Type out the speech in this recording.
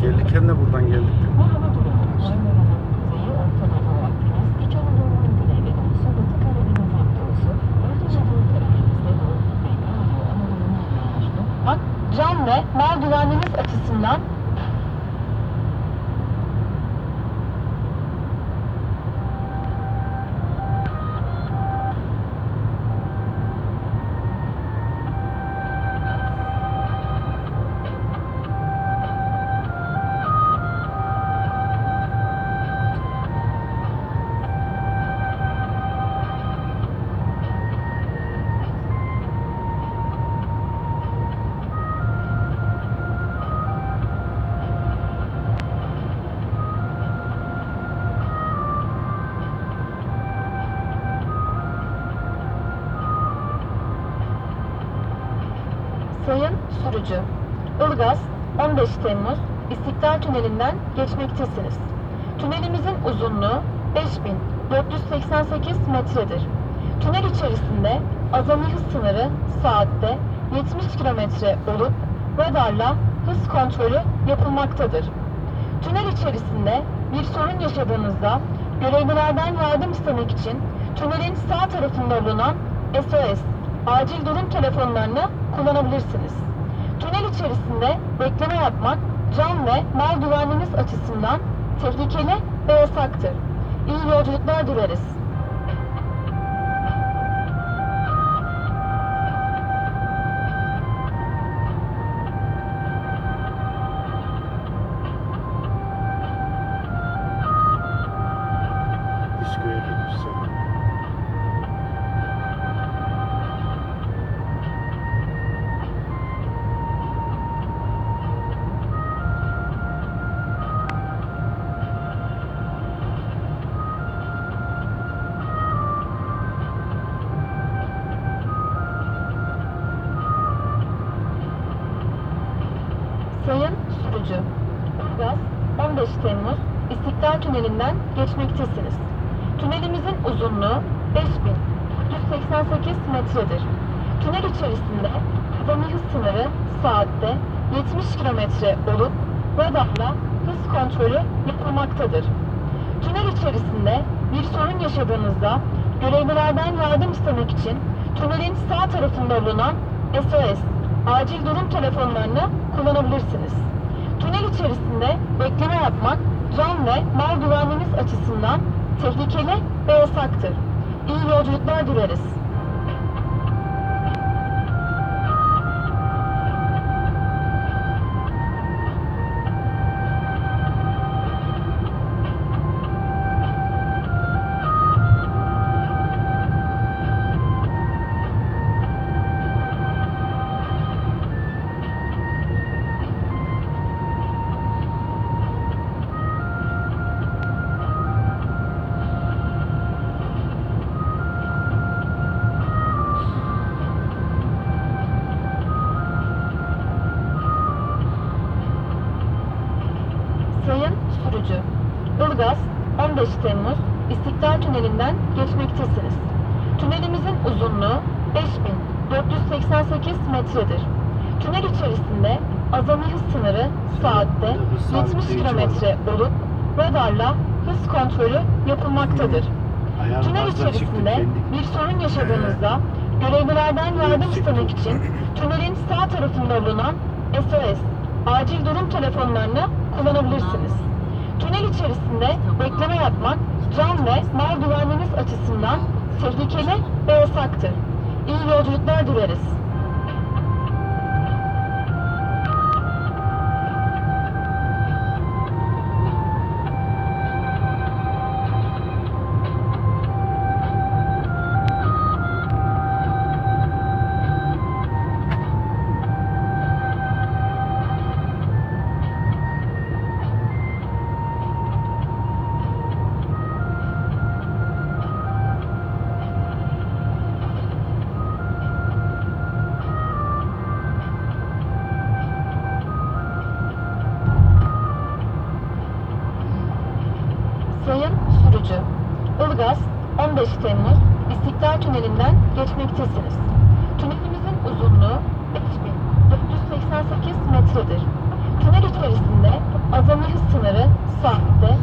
Gelirken de buradan geldik. Can ve mal güvenliğiniz açısından Sayın sürücü, Ilgaz 15 Temmuz İstiklal Tüneli'nden geçmektesiniz. Tünelimizin uzunluğu 5488 metredir. Tünel içerisinde azami hız sınırı saatte 70 kilometre olup radarla hız kontrolü yapılmaktadır. Tünel içerisinde bir sorun yaşadığınızda görevlilerden yardım istemek için tünelin sağ tarafında bulunan SOS acil durum telefonlarını kullanabilirsiniz. Tünel içerisinde bekleme yapmak can ve mal güvenliğiniz açısından tehlikeli ve yasaktır. İyi yolculuklar dileriz. 15 Temmuz İstiklal Tüneli'nden geçmektesiniz. Tünelimizin uzunluğu 5488 metredir. Tünel içerisinde azami hız sınırı saatte 70 kilometre olup radarla hız kontrolü yapılmaktadır. Tünel içerisinde bir sorun yaşadığınızda görevlilerden yardım istemek için tünelin sağ tarafında bulunan SOS acil durum telefonlarını kullanabilirsiniz. Tünel içerisinde bekleme yapmak can ve mal güvenliğiniz açısından tehlikeli ve yasaktır. İyi yolculuklar dileriz. Sayın sürücü, Ilgaz 15 Temmuz İstiklal Tüneli'nden geçmektesiniz. Tünelimizin uzunluğu 5488 metredir. Tünel içerisinde azami hız sınırı saatte 70 kilometre olup radarla hız kontrolü yapılmaktadır. Tünel içerisinde bir sorun yaşadığınızda görevlilerden yardım istemek için tünelin sağ tarafında bulunan SOS acil durum telefonlarını kullanabilirsiniz. Tünel içerisinde bekleme yapmak can ve mal güvenliğiniz açısından tehlikeli ve yasaktır. İyi yolculuklar dileriz. Sürücü, Ilgaz 15 Temmuz İstiklal Tüneli'nden geçmektesiniz. Tünelimizin uzunluğu 5488 metredir. Tünel içerisinde azami hız sınırı saatte